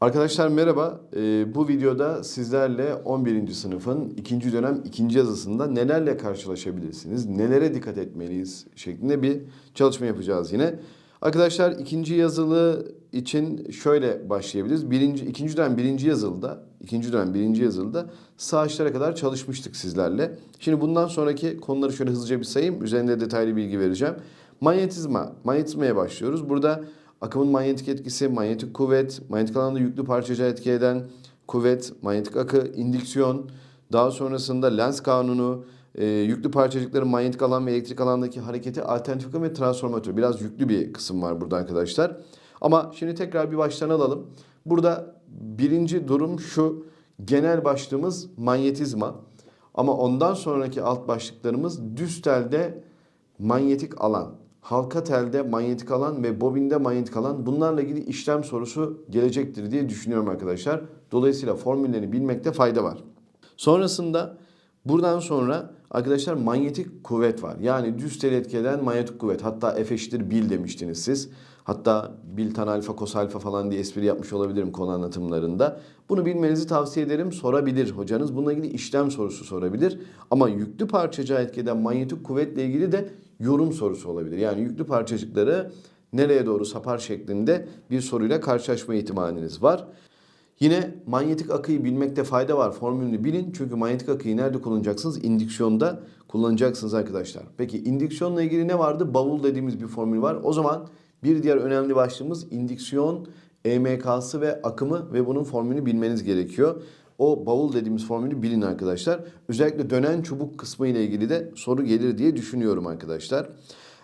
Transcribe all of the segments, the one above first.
Arkadaşlar merhaba. Ee, bu videoda sizlerle 11. sınıfın ikinci dönem ikinci yazısında nelerle karşılaşabilirsiniz, nelere dikkat etmeliyiz şeklinde bir çalışma yapacağız yine. Arkadaşlar ikinci yazılı için şöyle başlayabiliriz. Birinci, ikinci dönem birinci yazılıda, ikinci dönem birinci yazılıda sağaçlara kadar çalışmıştık sizlerle. Şimdi bundan sonraki konuları şöyle hızlıca bir sayayım. Üzerinde detaylı bilgi vereceğim. Manyetizma, manyetizmaya başlıyoruz. Burada akımın manyetik etkisi, manyetik kuvvet, manyetik alanda yüklü parçacığa etki eden kuvvet, manyetik akı, indüksiyon, daha sonrasında Lenz kanunu, e, yüklü parçacıkların manyetik alan ve elektrik alandaki hareketi, alternatif akım ve transformatör. Biraz yüklü bir kısım var burada arkadaşlar. Ama şimdi tekrar bir baştan alalım. Burada birinci durum şu. Genel başlığımız manyetizma. Ama ondan sonraki alt başlıklarımız düz telde manyetik alan, halka telde manyetik alan ve bobinde manyetik alan bunlarla ilgili işlem sorusu gelecektir diye düşünüyorum arkadaşlar. Dolayısıyla formüllerini bilmekte fayda var. Sonrasında buradan sonra arkadaşlar manyetik kuvvet var. Yani düz tel etki eden manyetik kuvvet. Hatta F eşittir bil demiştiniz siz. Hatta bil tan alfa kos alfa falan diye espri yapmış olabilirim konu anlatımlarında. Bunu bilmenizi tavsiye ederim. Sorabilir hocanız. Bununla ilgili işlem sorusu sorabilir. Ama yüklü parçacığa etki eden manyetik kuvvetle ilgili de yorum sorusu olabilir. Yani yüklü parçacıkları nereye doğru sapar şeklinde bir soruyla karşılaşma ihtimaliniz var. Yine manyetik akıyı bilmekte fayda var. Formülünü bilin. Çünkü manyetik akıyı nerede kullanacaksınız? İndüksiyonda kullanacaksınız arkadaşlar. Peki indüksiyonla ilgili ne vardı? Bavul dediğimiz bir formül var. O zaman bir diğer önemli başlığımız indüksiyon, EMK'sı ve akımı ve bunun formülünü bilmeniz gerekiyor. O bavul dediğimiz formülü bilin arkadaşlar. Özellikle dönen çubuk kısmı ile ilgili de soru gelir diye düşünüyorum arkadaşlar.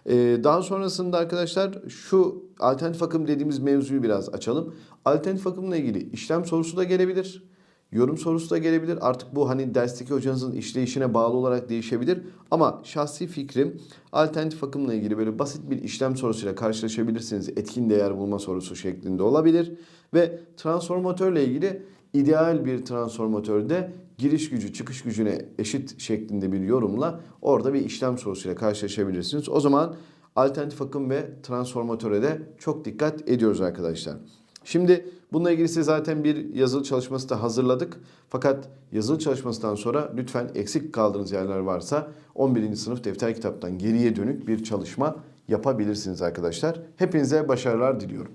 Ee, daha sonrasında arkadaşlar şu alternatif akım dediğimiz mevzuyu biraz açalım. Alternatif akımla ilgili işlem sorusu da gelebilir. Yorum sorusu da gelebilir. Artık bu hani dersteki hocanızın işleyişine bağlı olarak değişebilir. Ama şahsi fikrim alternatif akımla ilgili böyle basit bir işlem sorusuyla karşılaşabilirsiniz. Etkin değer bulma sorusu şeklinde olabilir. Ve transformatörle ilgili ideal bir transformatörde giriş gücü çıkış gücüne eşit şeklinde bir yorumla orada bir işlem sorusuyla karşılaşabilirsiniz. O zaman alternatif akım ve transformatöre de çok dikkat ediyoruz arkadaşlar. Şimdi bununla ilgili size zaten bir yazılı çalışması da hazırladık. Fakat yazılı çalışmasından sonra lütfen eksik kaldığınız yerler varsa 11. sınıf defter kitaptan geriye dönük bir çalışma yapabilirsiniz arkadaşlar. Hepinize başarılar diliyorum.